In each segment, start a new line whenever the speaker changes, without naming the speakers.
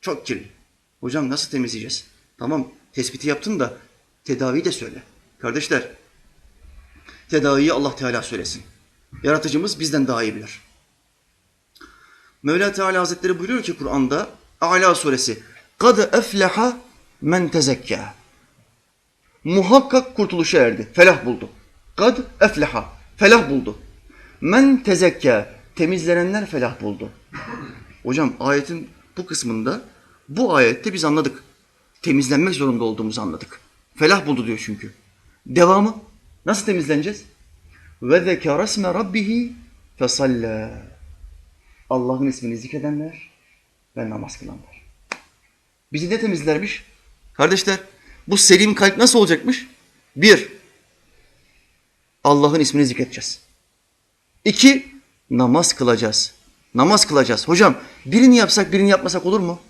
Çok kirli. Hocam nasıl temizleyeceğiz? Tamam tespiti yaptın da tedaviyi de söyle. Kardeşler tedaviyi Allah Teala söylesin. Yaratıcımız bizden daha iyi bilir. Mevla Teala Hazretleri buyuruyor ki Kur'an'da A'la suresi قَدْ اَفْلَحَ men tezekka. Muhakkak kurtuluşa erdi. Felah buldu. Kad efleha. Felah buldu. Men tezekka. Temizlenenler felah buldu. Hocam ayetin bu kısmında bu ayette biz anladık. Temizlenmek zorunda olduğumuzu anladık. Felah buldu diyor çünkü. Devamı nasıl temizleneceğiz? Ve zekâre isme rabbihi fesallâ. Allah'ın ismini zikredenler ve namaz kılanlar. Bizi ne temizlermiş? Kardeşler bu selim kalp nasıl olacakmış? Bir, Allah'ın ismini zikredeceğiz. İki, namaz kılacağız. Namaz kılacağız. Hocam birini yapsak birini yapmasak olur mu?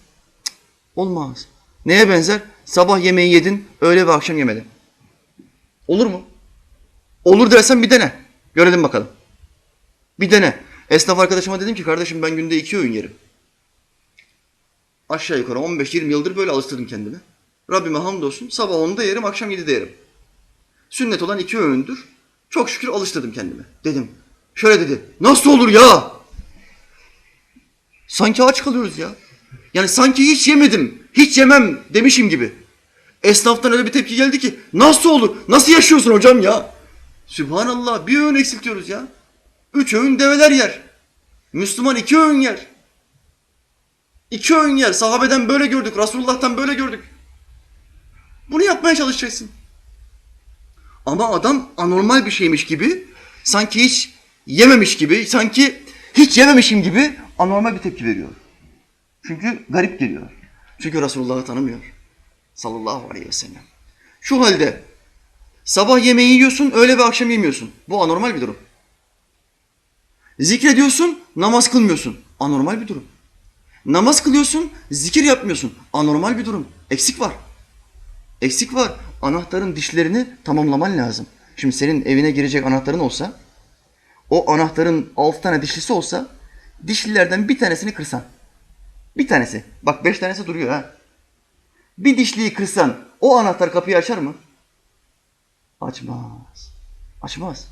Cık, olmaz. Neye benzer? Sabah yemeği yedin, öğle ve akşam yemedin. Olur mu? Olur dersen bir dene. Görelim bakalım. Bir dene. Esnaf arkadaşıma dedim ki kardeşim ben günde iki öğün yerim. Aşağı yukarı 15-20 yıldır böyle alıştırdım kendimi. Rabbime hamdolsun sabah 10'da yerim akşam 7'de yerim. Sünnet olan iki öğündür. Çok şükür alıştırdım kendimi. Dedim. Şöyle dedi. Nasıl olur ya? Sanki aç kalıyoruz ya. Yani sanki hiç yemedim, hiç yemem demişim gibi. Esnaftan öyle bir tepki geldi ki nasıl olur, nasıl yaşıyorsun hocam ya? Sübhanallah bir öğün eksiltiyoruz ya. Üç öğün develer yer. Müslüman iki öğün yer. İki öğün yer. Sahabeden böyle gördük, Resulullah'tan böyle gördük. Bunu yapmaya çalışacaksın. Ama adam anormal bir şeymiş gibi, sanki hiç yememiş gibi, sanki hiç yememişim gibi anormal bir tepki veriyor. Çünkü garip geliyor. Çünkü Resulullah'ı tanımıyor. Sallallahu aleyhi ve sellem. Şu halde sabah yemeği yiyorsun, öğle ve akşam yemiyorsun. Bu anormal bir durum. Zikrediyorsun, namaz kılmıyorsun. Anormal bir durum. Namaz kılıyorsun, zikir yapmıyorsun. Anormal bir durum. Eksik var. Eksik var. Anahtarın dişlerini tamamlaman lazım. Şimdi senin evine girecek anahtarın olsa, o anahtarın altı tane dişlisi olsa, dişlilerden bir tanesini kırsan. Bir tanesi. Bak beş tanesi duruyor ha. Bir dişliyi kırsan, o anahtar kapıyı açar mı? Açmaz. Açmaz.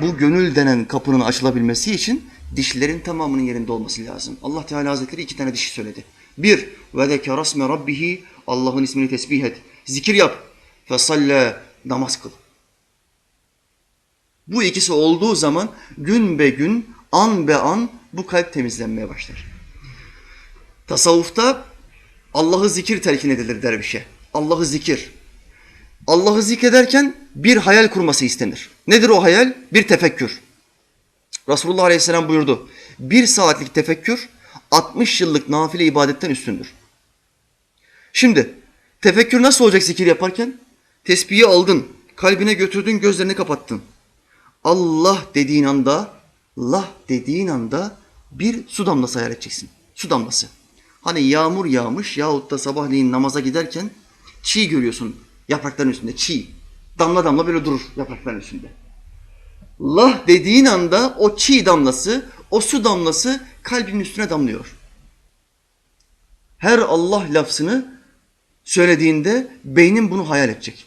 Bu gönül denen kapının açılabilmesi için dişlerin tamamının yerinde olması lazım. Allah Teala Hazretleri iki tane dişi söyledi. Bir, ve zekerasme rabbihi, Allah'ın ismini tesbih et. Zikir yap. Fesalle, namaz kıl. Bu ikisi olduğu zaman gün be gün, an be an bu kalp temizlenmeye başlar. Tasavvufta Allah'ı zikir telkin edilir dervişe. Allah'ı zikir. Allah'ı zikrederken bir hayal kurması istenir. Nedir o hayal? Bir tefekkür. Resulullah Aleyhisselam buyurdu. Bir saatlik tefekkür 60 yıllık nafile ibadetten üstündür. Şimdi tefekkür nasıl olacak zikir yaparken? Tesbihi aldın, kalbine götürdün, gözlerini kapattın. Allah dediğin anda, Allah dediğin anda bir su damlası hayal edeceksin. Su damlası. Hani yağmur yağmış yahut da sabahleyin namaza giderken çiğ görüyorsun yaprakların üstünde çiğ. Damla damla böyle durur yaprakların üstünde. Allah dediğin anda o çiğ damlası, o su damlası kalbinin üstüne damlıyor. Her Allah lafzını söylediğinde beynin bunu hayal edecek.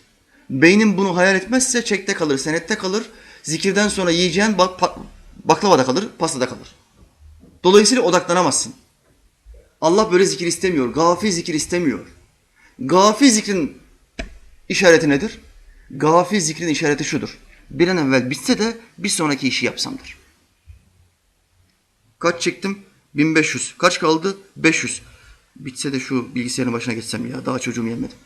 Beynin bunu hayal etmezse çekte kalır, senette kalır. Zikirden sonra yiyeceğin bak, pa- baklavada kalır, pastada kalır. Dolayısıyla odaklanamazsın. Allah böyle zikir istemiyor. Gafil zikir istemiyor. Gafil zikrin işareti nedir? Gafil zikrin işareti şudur. Bir an evvel bitse de bir sonraki işi yapsamdır. Kaç çektim? 1500. Kaç kaldı? 500. Bitse de şu bilgisayarın başına geçsem ya. Daha çocuğumu yemedim.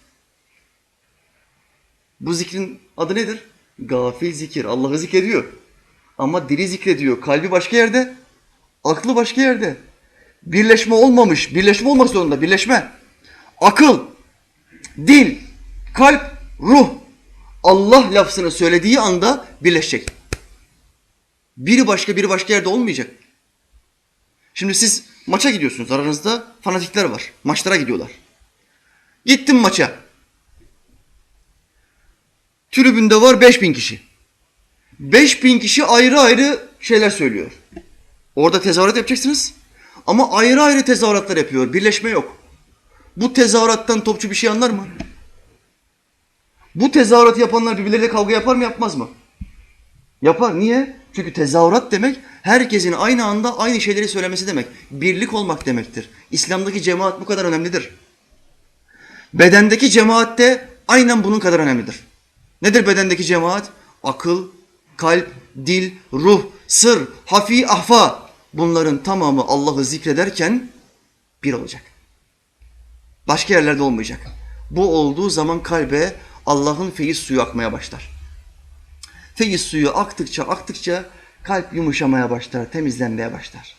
Bu zikrin adı nedir? Gafil zikir. Allah'ı zikrediyor. Ama dili zikrediyor. Kalbi başka yerde. Aklı başka yerde. Birleşme olmamış. Birleşme olmak zorunda. Birleşme. Akıl, dil, kalp, ruh. Allah lafzını söylediği anda birleşecek. Biri başka biri başka yerde olmayacak. Şimdi siz maça gidiyorsunuz. Aranızda fanatikler var. Maçlara gidiyorlar. Gittim maça. Tribünde var 5000 kişi. 5000 kişi ayrı ayrı şeyler söylüyor. Orada tezahürat yapacaksınız. Ama ayrı ayrı tezahüratlar yapıyor. Birleşme yok. Bu tezahürattan topçu bir şey anlar mı? Bu tezahüratı yapanlar birbirleriyle kavga yapar mı yapmaz mı? Yapar. Niye? Çünkü tezahürat demek herkesin aynı anda aynı şeyleri söylemesi demek. Birlik olmak demektir. İslam'daki cemaat bu kadar önemlidir. Bedendeki cemaat de aynen bunun kadar önemlidir. Nedir bedendeki cemaat? Akıl, kalp, dil, ruh, sır, hafi, ahfa. Bunların tamamı Allah'ı zikrederken bir olacak. Başka yerlerde olmayacak. Bu olduğu zaman kalbe Allah'ın feyiz suyu akmaya başlar. Feyiz suyu aktıkça aktıkça kalp yumuşamaya başlar, temizlenmeye başlar.